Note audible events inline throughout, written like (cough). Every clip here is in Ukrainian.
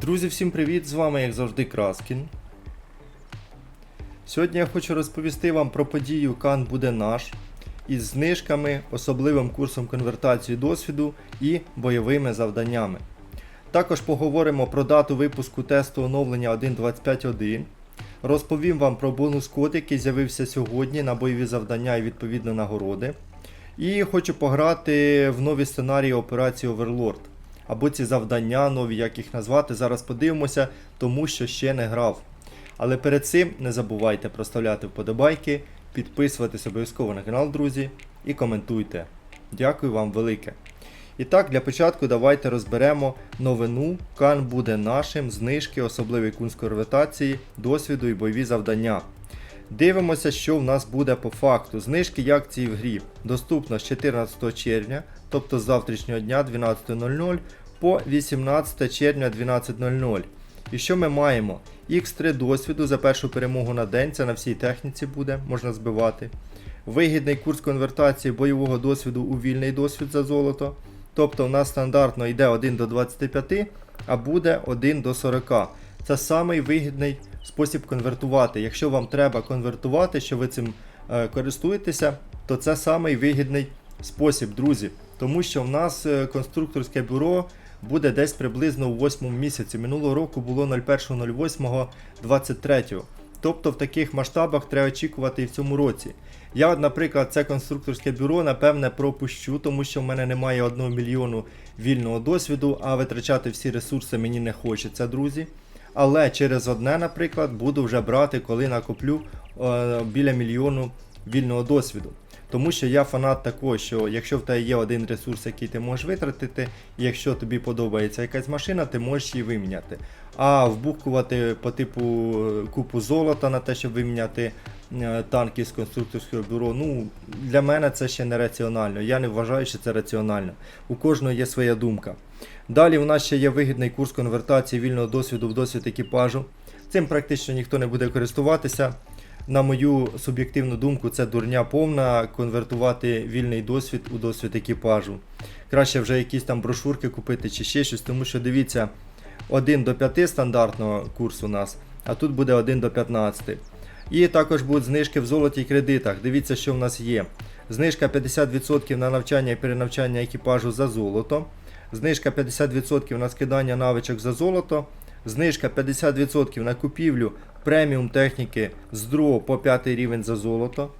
Друзі, всім привіт! З вами, як завжди, Краскін. Сьогодні я хочу розповісти вам про подію Кан буде наш із знижками, особливим курсом конвертації досвіду і бойовими завданнями. Також поговоримо про дату випуску тесту оновлення 1.25.1. Розповім вам про бонус код, який з'явився сьогодні на бойові завдання і відповідно нагороди. І хочу пограти в нові сценарії операції Overlord. Або ці завдання нові, як їх назвати, зараз подивимося, тому що ще не грав. Але перед цим не забувайте проставляти вподобайки, підписуватись обов'язково на канал, друзі, і коментуйте. Дякую вам велике. І так, для початку давайте розберемо новину. Кан буде нашим, знижки, особливий кунст конвертації, досвіду і бойові завдання. Дивимося, що в нас буде по факту. Знижки і акції в грі доступно з 14 червня, тобто з завтрашнього дня 12.00 по 18 червня 12.00. І що ми маємо? X3 досвіду за першу перемогу на день, це на всій техніці буде, можна збивати. Вигідний курс конвертації бойового досвіду у вільний досвід за золото. Тобто у нас стандартно йде 1 до 25, а буде 1 до 40. Це самий вигідний спосіб конвертувати. Якщо вам треба конвертувати, що ви цим е, користуєтеся, то це самий вигідний спосіб, друзі. Тому що в нас е, конструкторське бюро буде десь приблизно у 8 місяці. Минулого року було 01.08.23. Тобто в таких масштабах треба очікувати і в цьому році. Я, наприклад, це конструкторське бюро, напевне, пропущу, тому що в мене немає 1 мільйону вільного досвіду, а витрачати всі ресурси мені не хочеться, друзі. Але через одне, наприклад, буду вже брати, коли накоплю е, біля мільйону вільного досвіду. Тому що я фанат такого, що якщо в тебе є один ресурс, який ти можеш витратити, і якщо тобі подобається якась машина, ти можеш її виміняти. А вбухкувати по типу е, купу золота на те, щоб виміняти е, танки з конструкторського бюро, ну для мене це ще не раціонально. Я не вважаю, що це раціонально. У кожного є своя думка. Далі у нас ще є вигідний курс конвертації вільного досвіду в досвід екіпажу. Цим практично ніхто не буде користуватися. На мою суб'єктивну думку, це дурня повна конвертувати вільний досвід у досвід екіпажу. Краще вже якісь там брошурки купити чи ще щось, тому що дивіться, 1 до 5 стандартного курсу у нас, а тут буде 1 до 15. І також будуть знижки в золоті і кредитах. Дивіться, що в нас є. Знижка 50% на навчання і перенавчання екіпажу за золото. Знижка 50% на скидання навичок за золото. Знижка 50% на купівлю преміум техніки з 2 по 5 рівень за золото.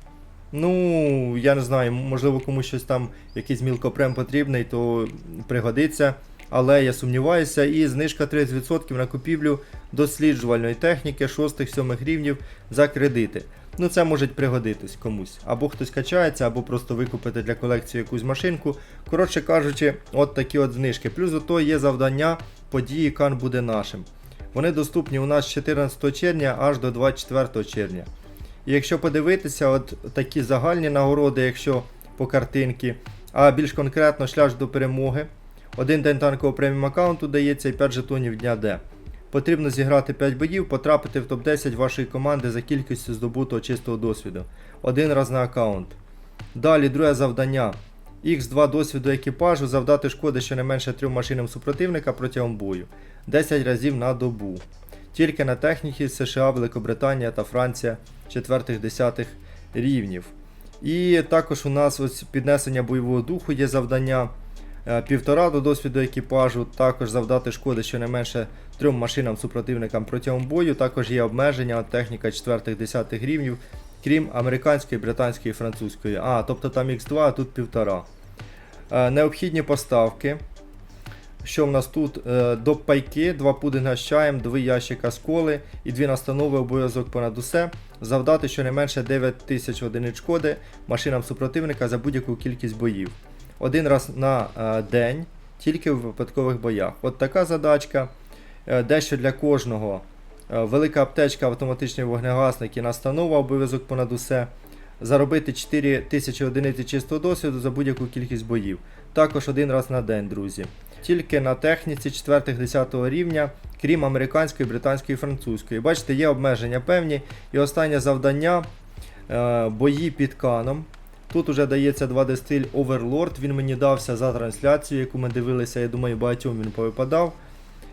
Ну, я не знаю, можливо, комусь щось там, якийсь мілкопрем потрібний, то пригодиться. Але я сумніваюся, і знижка 30% на купівлю досліджувальної техніки 6-7 рівнів за кредити. Ну, це може пригодитись комусь. Або хтось качається, або просто викупити для колекції якусь машинку. Коротше кажучи, от такі от знижки. Плюс до того є завдання події Кан буде нашим. Вони доступні у нас з 14 червня аж до 24 червня. І якщо подивитися, от такі загальні нагороди, якщо по картинки, а більш конкретно шлях до перемоги. Один день танкового преміум аккаунту дається і 5 жетонів дня Д. Потрібно зіграти 5 боїв, потрапити в топ-10 вашої команди за кількістю здобутого чистого досвіду. Один раз на аккаунт. Далі друге завдання. Х2 досвіду екіпажу завдати шкоди щонайменше трьом машинам супротивника протягом бою. 10 разів на добу. Тільки на техніці США, Великобританія та Франція 4-10 рівнів. І також у нас ось піднесення бойового духу є завдання. Е, Півтора до досвіду екіпажу, також завдати шкоди щонайменше трьом машинам супротивникам протягом бою. Також є обмеження техніка 4-10 рівнів, крім американської, британської і французької. А, тобто там Х2, а тут півтора. Е, Необхідні поставки. Що в нас тут? Е, До пайки, 2 пудинга з чаєм, 2 ящика з коли і 2 настанови обов'язок понад усе. Завдати щонайменше 9 тисяч одиниць шкоди машинам супротивника за будь-яку кількість боїв. Один раз на е, день, тільки в випадкових боях. От така задачка. Дещо для кожного. Е, Велика аптечка, автоматичний вогнегасник і настанова обов'язок понад усе. Заробити 4 тисячі одиниць чистого досвіду за будь-яку кількість боїв. Також один раз на день, друзі. Тільки на техніці 4-10 рівня, крім американської, британської і французької. Бачите, є обмеження певні. І останнє завдання е, бої під каном. Тут уже дається 2D стиль Overlord. Він мені дався за трансляцію, яку ми дивилися. Я думаю, багатьом він повипадав.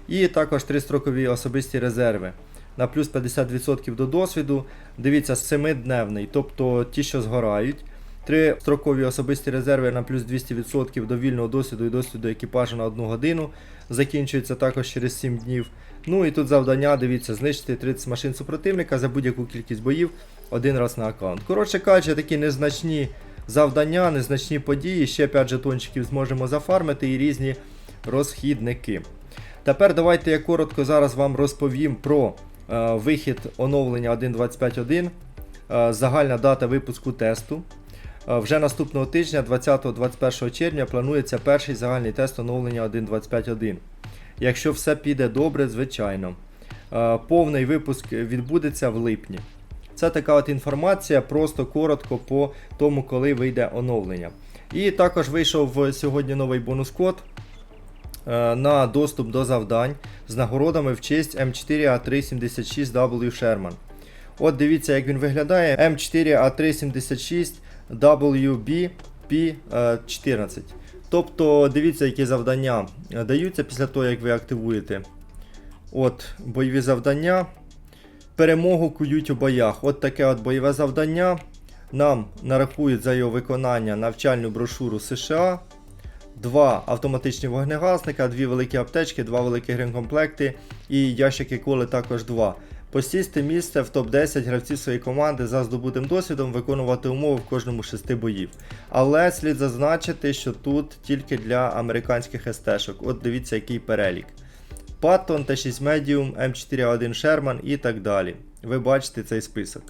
І також 3 строкові особисті резерви на плюс 50% до досвіду. Дивіться, 7-дневний, тобто ті, що згорають. Три строкові особисті резерви на плюс 200% до вільного досвіду і досвіду екіпажу на 1 годину. Закінчується також через 7 днів. Ну і тут завдання, дивіться, знищити 30 машин супротивника за будь-яку кількість боїв один раз на аккаунт. Коротше кажучи, такі незначні завдання, незначні події. Ще 5 жетончиків зможемо зафармити і різні розхідники. Тепер давайте я коротко зараз вам розповім про вихід оновлення 1.25.1, е, загальна дата випуску тесту. Е, Вже наступного тижня, 20-21 червня, планується перший загальний тест оновлення 1.25.1. Якщо все піде добре, звичайно. Е, Повний випуск відбудеться в липні. Це така от інформація, просто коротко по тому, коли вийде оновлення. І також вийшов сьогодні новий бонус-код е, на доступ до завдань з нагородами в честь M4A376W Sherman. От дивіться, як він виглядає. M4A376 WB P14. Тобто, дивіться, які завдання е, даються після того, як ви активуєте. От, бойові завдання. Перемогу кують у боях. От таке от бойове завдання. Нам нарахують за його виконання навчальну брошуру США. Два автоматичні вогнегасника, дві великі аптечки, два великі гринкомплекти і ящики коли також два. Посісти місце в топ-10 гравців своєї команди за здобутим досвідом виконувати умови в кожному шести боїв. Але слід зазначити, що тут тільки для американських СТ-шок. От дивіться, який перелік. Паттон, Т6 Medium, М4А1 Sherman і так далі. Ви бачите цей список.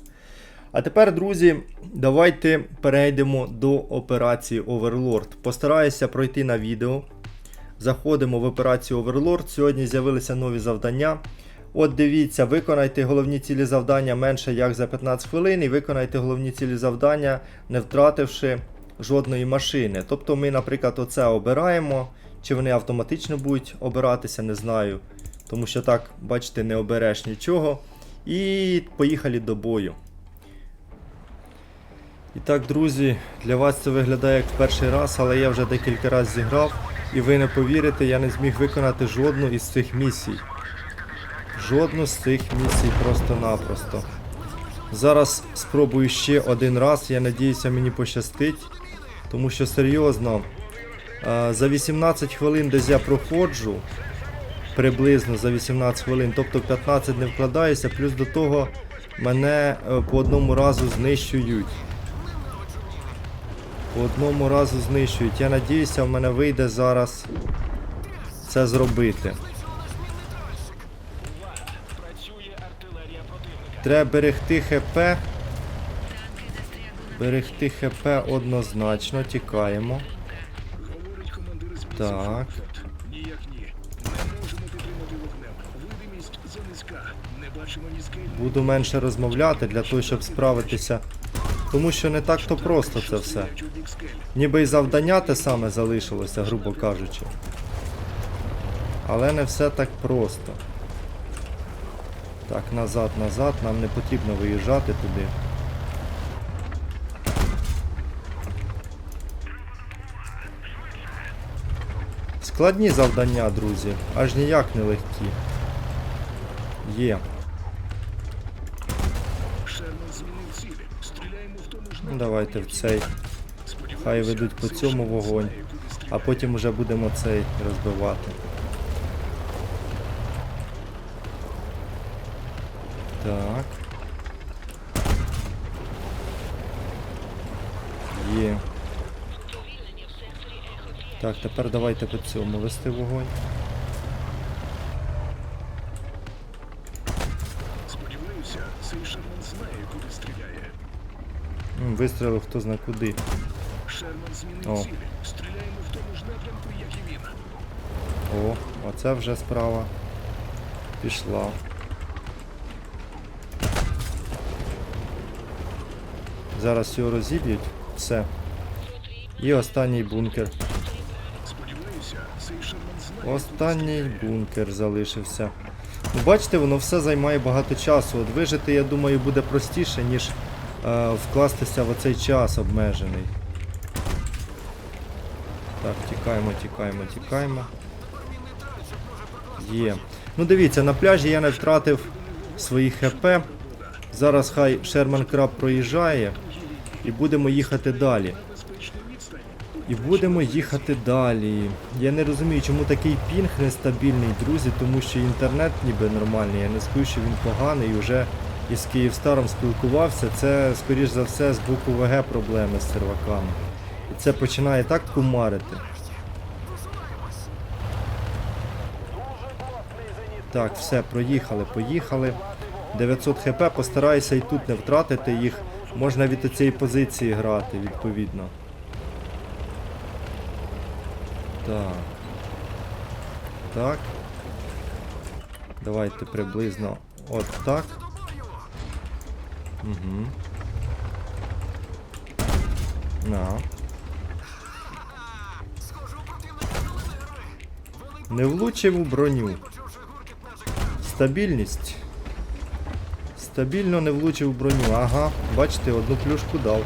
А тепер, друзі, давайте перейдемо до операції Overlord. Постараюся пройти на відео. Заходимо в операцію Overlord. Сьогодні з'явилися нові завдання. От дивіться, виконайте головні цілі завдання менше як за 15 хвилин, і виконайте головні цілі завдання, не втративши жодної машини. Тобто ми, наприклад, оце обираємо. Чи вони автоматично будуть обиратися, не знаю. Тому що так, бачите, не обереш нічого. І поїхали до бою. І так, друзі, для вас це виглядає як в перший раз, але я вже декілька разів зіграв. І ви не повірите, я не зміг виконати жодну із цих місій. Жодну з цих місій просто-напросто. Зараз спробую ще один раз, я надіюся, мені пощастить. Тому що серйозно, за 18 хвилин десь я проходжу. Приблизно за 18 хвилин, тобто 15 не вкладаюся, плюс до того мене е, по одному разу знищують. Одному разу знищують. Я надіюся, в мене вийде зараз це зробити. Треба берегти ХП. Берегти ХП однозначно, тікаємо. Так. Буду менше розмовляти для того, щоб справитися. Тому що не так то просто це все. Ніби й завдання те саме залишилося, грубо кажучи. Але не все так просто. Так, назад, назад, нам не потрібно виїжджати туди. Складні завдання, друзі, аж ніяк не легкі. Є. Шерман змінив цілі. Стріляємо в тому ж Ну, давайте в цей. Хай ведуть по цьому вогонь. А потім вже будемо цей розбивати. Так. Є. Так, тепер давайте по цьому вести вогонь. Сподіваюся, цей Шерман знає, куди стріляє. М, Вистрілив хто зна куди. Шерман змінив О. цілі. Стріляємо в тому ж напрямку, як і він. О, оце вже справа. Пішла. Зараз його розіб'ють. Все. І останній бункер. Сподіваюся, цей Шерман знає. Останній бункер залишився. Ну, бачите, воно все займає багато часу. От вижити, я думаю, буде простіше, ніж вкластися в оцей час обмежений. Так, тікаємо, тікаємо, тікаємо. Є. Ну дивіться, на пляжі я не втратив свої ХП. Зараз хай Шерман Краб проїжджає. І будемо їхати далі. І будемо їхати далі. Я не розумію, чому такий пінг нестабільний, друзі, тому що інтернет ніби нормальний. Я не скажу, що він поганий. Уже із Київстаром спілкувався. Це, скоріш за все, з боку ВГ проблеми з серваками. І це починає так кумарити. Так, все, проїхали, поїхали. 900 хп, постараюся і тут не втратити їх. Можна від цієї позиції грати, відповідно. Так. Так. Давайте приблизно от так. Угу. На. Не влучив у броню. Стабільність. Стабільно не влучив у броню. Ага, бачите, одну плюшку дав.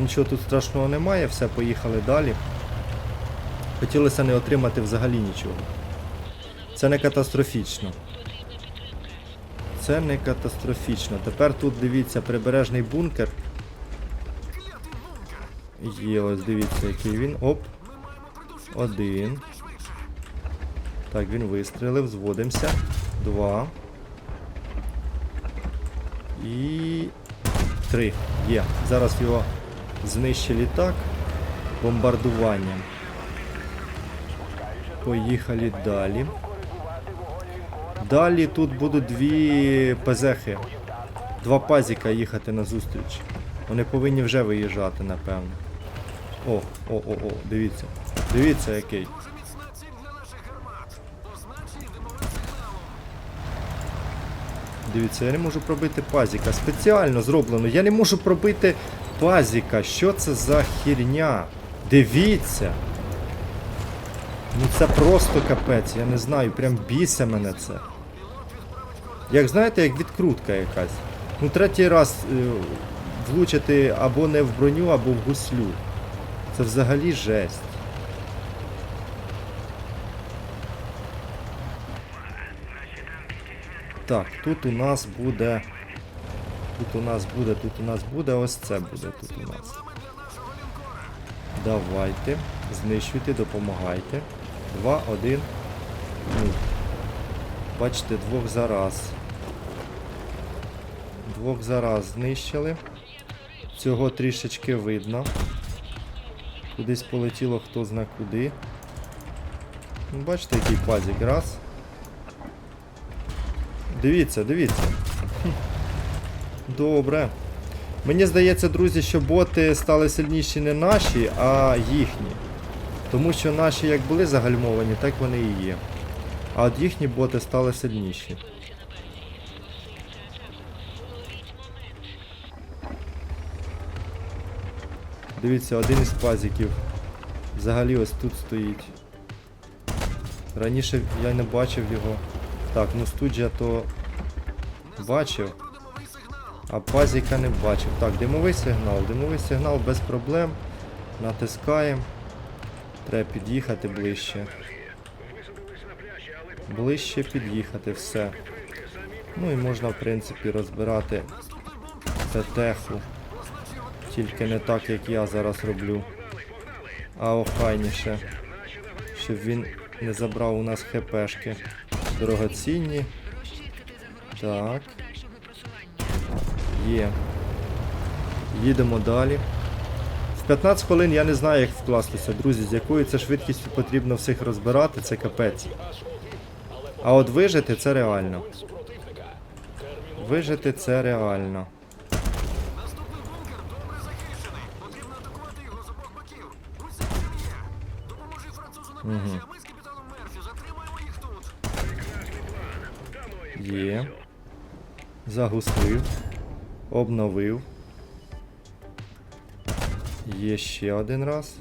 Нічого тут страшного немає, все, поїхали далі. Хотілося не отримати взагалі нічого. Це не катастрофічно. Це не катастрофічно. Тепер тут дивіться прибережний бункер. Є, ось дивіться, який він. Оп. Один. Так, він вистрілив, зводимося. Два. І. Три. Є. Зараз його знищить літак бомбардуванням. Поїхали далі. Далі тут будуть дві пазехи. Два пазіка їхати на зустріч. Вони повинні вже виїжджати, напевно. О, о, о, о, дивіться. Дивіться який. Дивіться, я не можу пробити пазіка. Спеціально зроблено. Я не можу пробити пазіка. Що це за херня? Дивіться. Ну це просто капець, я не знаю, прям бісе мене це. Як знаєте, як відкрутка якась. Ну третій раз е, влучити або не в броню, або в гуслю. Це взагалі жесть. Так, тут у нас буде. Тут у нас буде, тут у нас буде, ось це буде тут у нас. Давайте. Знищуйте, допомагайте. Два, один. Ну. Бачите, двох зараз. Двох зараз знищили. Цього трішечки видно. Кудись полетіло хто зна куди. Ну, бачите, який пазік. Раз. Дивіться, дивіться. Добре. Мені здається, друзі, що боти стали сильніші не наші, а їхні. Тому що наші як були загальмовані, так вони і є. А от їхні боти стали сильніші. Дивіться, один із пазиків. Взагалі ось тут стоїть. Раніше я не бачив його. Так, ну студжя то бачив. А пазіка не бачив. Так, димовий сигнал. Димовий сигнал без проблем. Натискаємо. Треба під'їхати ближче. Ближче під'їхати, все. Ну і можна, в принципі, розбирати ТТХу. Тільки не так, як я зараз роблю. А охайніше. Щоб він не забрав у нас хпшки. Дорогоцінні. Так. Є. Їдемо далі. В 15 хвилин я не знаю, як вкластися, друзі, з якою це швидкістю потрібно всіх розбирати, це капець. А от вижити це реально. Вижити це реально. Угу. Є. Загуслив. Обновив. Є ще один раз.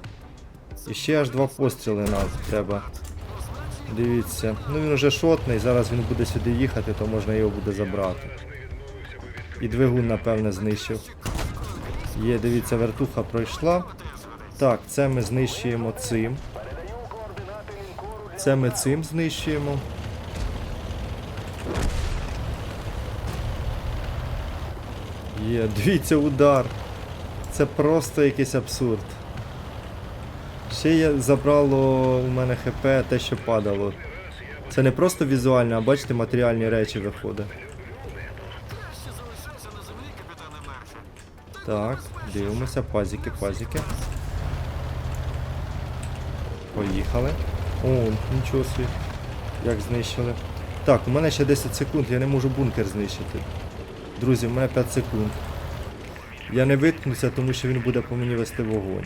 І ще аж два постріли нам треба. Дивіться. Ну він уже шотний, зараз він буде сюди їхати, то можна його буде забрати. І двигун, напевне, знищив. Є, дивіться, вертуха пройшла. Так, це ми знищуємо цим. Це ми цим знищуємо. Є, дивіться, удар. Це просто якийсь абсурд. Ще є, забрало у мене ХП те, що падало. Це не просто візуально, а бачите, матеріальні речі виходить. Так, дивимося, пазики, пазики. Поїхали. О, нічого собі. Як знищили. Так, у мене ще 10 секунд, я не можу бункер знищити. Друзі, у мене 5 секунд. Я не виткнуся, тому що він буде по мені вести вогонь.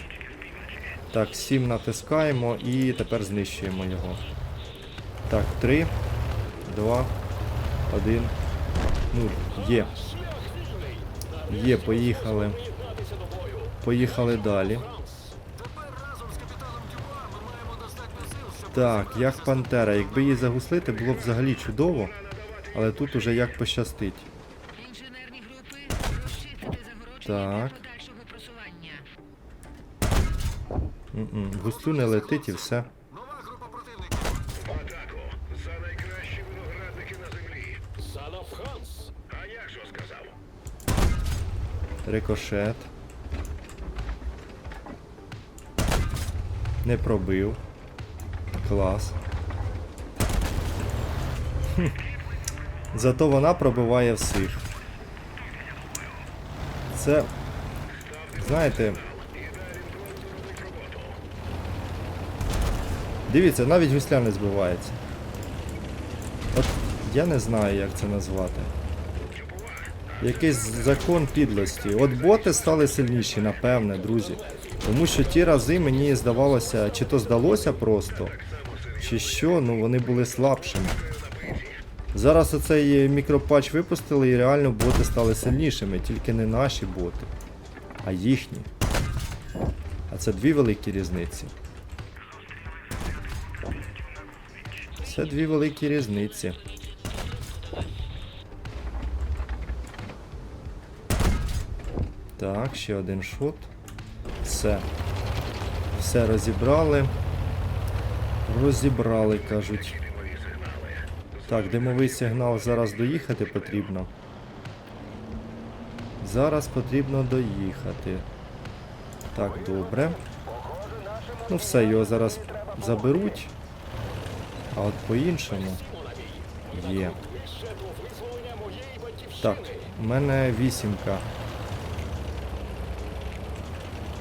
Так, 7 натискаємо і тепер знищуємо його. Так, 3, 2, 1, 0. Є. Є, поїхали. Поїхали далі. Так, як пантера. Якби її загуслити, було б взагалі чудово. Але тут уже як пощастить. Так. Of Hans. А як же сказав? Рикошет. Не пробив. Клас. Хм. Зато вона пробиває всіх. Це. Знаєте. Дивіться, навіть гусля не збивається. От я не знаю, як це назвати. Якийсь закон підлості. От боти стали сильніші, напевне, друзі. Тому що ті рази мені здавалося, чи то здалося просто, чи що, ну вони були слабшими. Зараз оцей мікропатч випустили і реально боти стали сильнішими, тільки не наші боти, а їхні. А це дві великі різниці. Це дві великі різниці. Так, ще один шот. Все. Все розібрали. Розібрали, кажуть. Так, димовий сигнал зараз доїхати потрібно. Зараз потрібно доїхати. Так, добре. Ну все, його зараз заберуть. А от по-іншому. Є. Так, у мене вісімка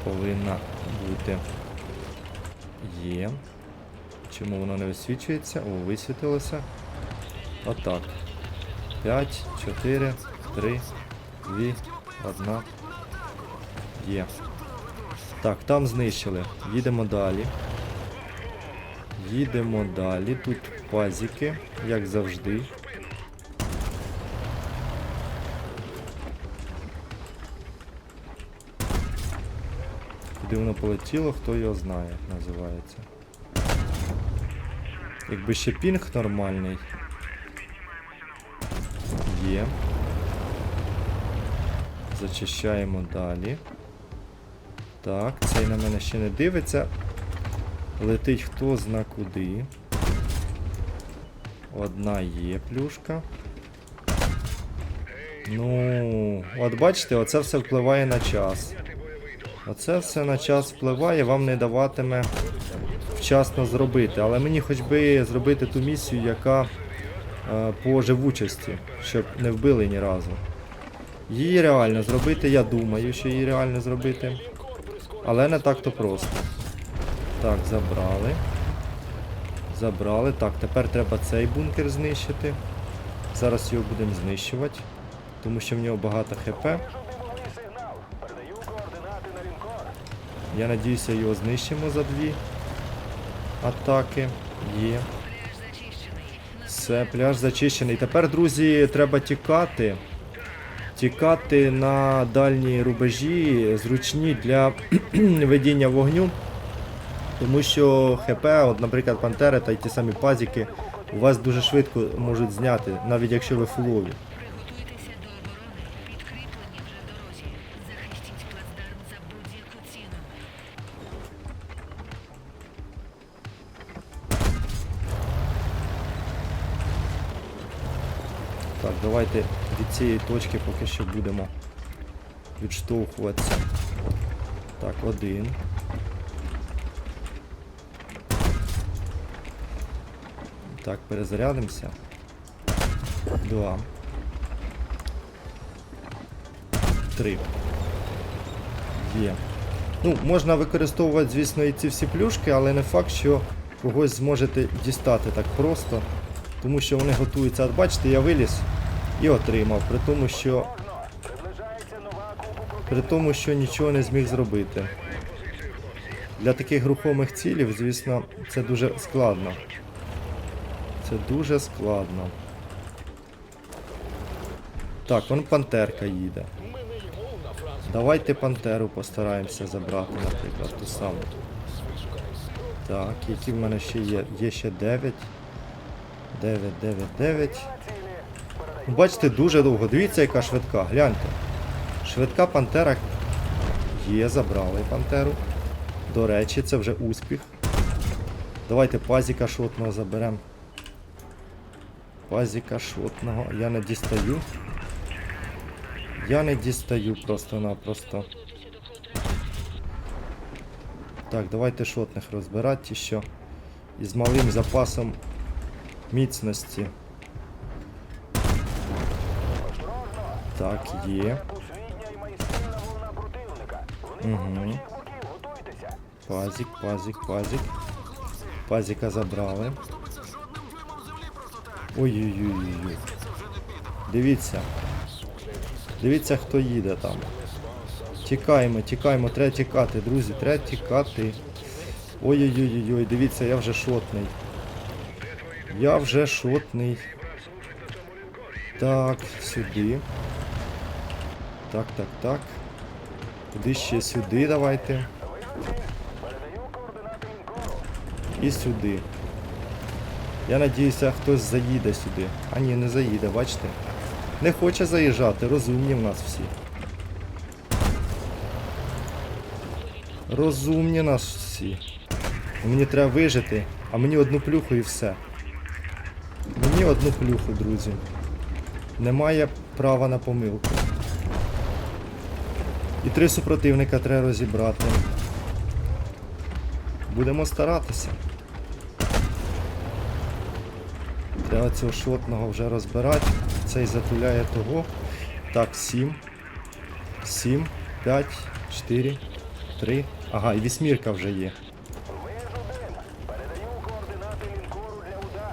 повинна бути. Є. Чому воно не висвічується? О, висвітилося. Отак. 5, 4, 3, 2, 1. Є. Так, там знищили. Їдемо далі. Їдемо далі. Тут пазики, як завжди. Куди воно полетіло, хто його знає, називається. Якби ще пінг нормальний. Є. Зачищаємо далі. Так, цей на мене ще не дивиться. Летить хто зна куди. Одна є плюшка. Ну, от бачите, оце все впливає на час. Оце все на час впливає, вам не даватиме вчасно зробити. Але мені хоч би зробити ту місію, яка е, по живучості, щоб не вбили ні разу. Її реально зробити, я думаю, що її реально зробити. Але не так то просто. Так, забрали. Забрали. Так, тепер треба цей бункер знищити. Зараз його будемо знищувати, тому що в нього багато ХП. Я надіюся, його знищимо за дві атаки. Є. Все, пляж зачищений. Тепер, друзі, треба тікати. Тікати на дальні рубежі, зручні для (clears throat) ведення вогню. Тому що ХП, от, наприклад, пантери та й ті самі пазіки, у вас дуже швидко можуть зняти, навіть якщо ви фулові. Так, давайте від цієї точки поки що будемо відштовхуватися. Так, один. Так, перезарядимося. Два. Три. Є. Ну, можна використовувати, звісно, і ці всі плюшки, але не факт, що когось зможете дістати так просто. Тому що вони готуються. От бачите, я виліз і отримав, при тому, що. При тому, що нічого не зміг зробити. Для таких рухомих цілів, звісно, це дуже складно. Це дуже складно. Так, вон пантерка їде. Давайте пантеру постараємося забрати, наприклад, ту саму. Так, які в мене ще є? Є ще 9. 9, 9, 9. Ну, Бачите, дуже довго. Дивіться, яка швидка. Гляньте. Швидка пантера є, забрали пантеру. До речі, це вже успіх. Давайте пазіка шотного заберемо. Пазіка шотного. Я не дістаю. Я не дістаю просто-напросто. Так, давайте шотних розбирати ті, що із малим запасом міцності. Так, є. Угу. Пазик, пазик, пазик. Пазика забрали. Ой-ой-ой. Дивіться. Дивіться, хто їде там. Тікаємо, тікаємо, треба тікати, друзі, треба тікати. Ой-ой-ой, дивіться, я вже шотний. Я вже шотний. Так, сюди. Так, так, так. Куди ще сюди давайте. І сюди. Я надіюся, хтось заїде сюди. А ні, не заїде, бачите? Не хоче заїжджати, розумні в нас всі. Розумні нас всі. Мені треба вижити, а мені одну плюху і все. Мені одну плюху, друзі. Немає права на помилку. І три супротивника треба розібрати. Будемо старатися. Треба цього шотного вже розбирати. Цей затуляє того. Так, 7. 7, 5, 4, 3. Ага, і вісьмірка вже є.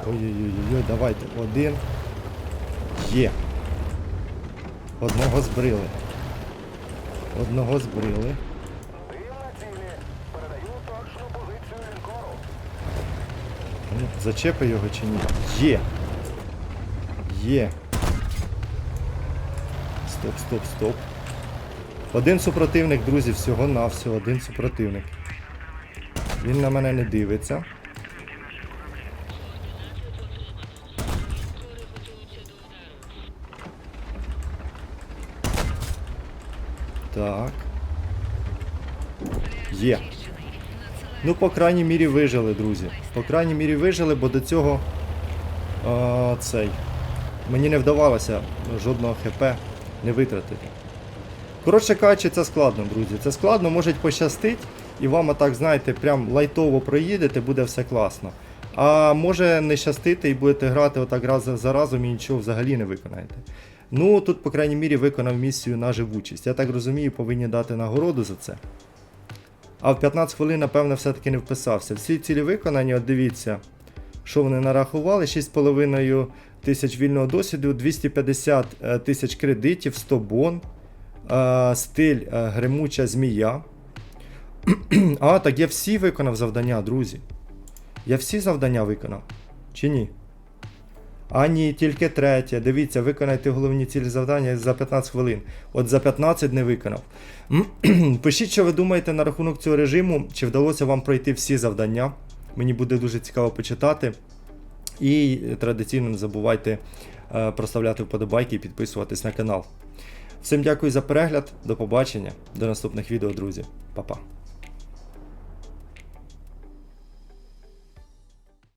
Ой-ой-ой, давайте. Один. Є. Одного збрили. Одного збрили. Ну, Зачепи його чи ні? Є. Є. Стоп, стоп, стоп. Один супротивник, друзі, всього на всього один супротивник. Він на мене не дивиться. Так. Є. Ну, по крайній мірі вижили, друзі. По крайній мірі вижили, бо до цього а, цей. Мені не вдавалося жодного ХП не витратити. Коротше кажучи, це складно, друзі. Це складно, може пощастить, і вам отак, знаєте, прям лайтово проїдете, буде все класно. А може не щастити і будете грати отак раз за разом і нічого взагалі не виконаєте. Ну, тут, по крайній мірі, виконав місію на живучість. Я так розумію, повинні дати нагороду за це. А в 15 хвилин, напевно, все-таки не вписався. Всі цілі виконані, от дивіться, що вони нарахували: 6,5 тисяч вільного досвіду, 250 е, тисяч кредитів, 100 бон, е, стиль е, гримуча змія. (clears throat) а, так я всі виконав завдання, друзі. Я всі завдання виконав. Чи ні? А ні, тільки третє. Дивіться, виконайте головні цілі завдання за 15 хвилин. От за 15 не виконав. (clears throat) Пишіть, що ви думаєте на рахунок цього режиму, чи вдалося вам пройти всі завдання. Мені буде дуже цікаво почитати. І традиційно не забувайте е, проставляти вподобайки і підписуватись на канал. Всім дякую за перегляд, до побачення, до наступних відео, друзі. Па-па.